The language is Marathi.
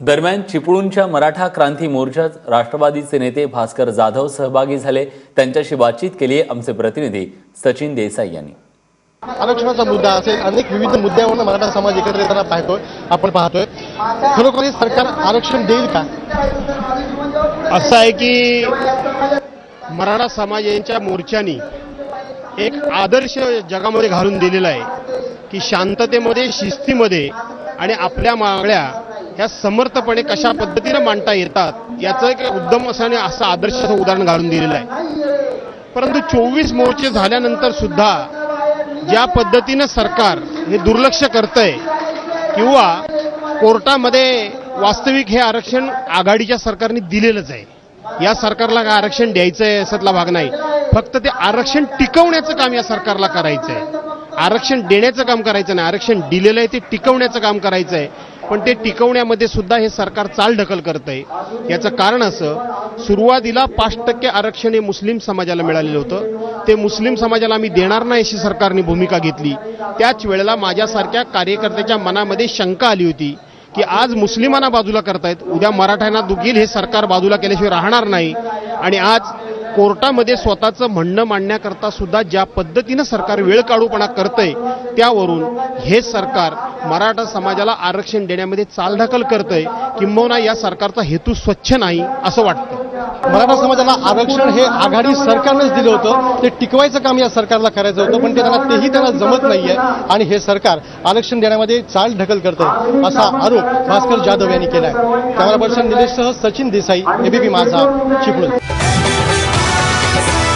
दरम्यान चिपळूणच्या मराठा क्रांती मोर्चात राष्ट्रवादीचे नेते भास्कर जाधव सहभागी झाले. त्यांच्याशी बातचीत केली आहे आमचे प्रतिनिधी सचिन देसाई यांनी. आरक्षणाचा मुद्दा असेल अनेक विविध मुद्द्यावरून मराठा समाज एकत्र येताना पाहतोय आपण पाहतोय. खरोखर हे सरकार आरक्षण देईल का? असं आहे की मराठा समाज यांच्या मोर्चानी एक आदर्श जगामध्ये घालून दिलेला आहे की शांततेमध्ये शिस्तीमध्ये आणि आपल्या मागण्या ह्या समर्थपणे कशा पद्धतीनं मांडता येतात याचं एक उद्दम असं आणि असं आदर्शाचं उदाहरण घालून दिलेलं आहे. परंतु चोवीस मोर्चे झाल्यानंतर सुद्धा ज्या पद्धतीनं सरकार हे दुर्लक्ष करतंय किंवा कोर्टामध्ये वास्तविक हे आरक्षण आघाडीच्या सरकारने दिलेलंच आहे या सरकारला काय आरक्षण द्यायचं आहे असतला भाग नाही. फक्त ते आरक्षण टिकवण्याचं काम या सरकारला करायचं आहे आरक्षण देण्याचं काम करायचं नाही. आरक्षण दिलेलं आहे ते टिकवण्याचं काम करायचं आहे पण ते टिकवण्यामध्ये सुद्धा हे सरकार चाल ढकल करत आहे याचं कारण असं सुरुवातीला पाच टक्के आरक्षण हे मुस्लिम समाजाला मिळालेलं होतं. ते मुस्लिम समाजाला आम्ही देणार नाही अशी सरकारने भूमिका घेतली. त्याच वेळेला माझ्यासारख्या कार्यकर्त्याच्या मनामध्ये शंका आली होती की आज मुस्लिमांना बाजूला करतायत उद्या मराठ्यांना दुखील हे सरकार बाजूला केल्याशिवाय राहणार नाही. आणि आज कोर्टामध्ये स्वतःचं म्हणणं मांडण्याकरता सुद्धा ज्या पद्धतीनं सरकार वेळ काढूपणा करतंय त्यावरून हे सरकार मराठा समाजाला आरक्षण देण्यामध्ये चालढकल करतंय किंबहुना या सरकारचा हेतू स्वच्छ नाही असं वाटतं मराठा समाजाला आरक्षण हे आघाडी सरकारनेच दिलं होतं. ते टिकवायचं काम या सरकारला करायचं होतं पण ते त्यांना तेही त्यांना जमत नाहीये. आणि हे सरकार आरक्षण देण्यामध्ये चाल ढकल करतंय असा आरोप भास्कर जाधव यांनी केलाय. कॅमेरा पर्सन निलेशसह सचिन देसाई एबीपी माझा चिपळूण. Yes.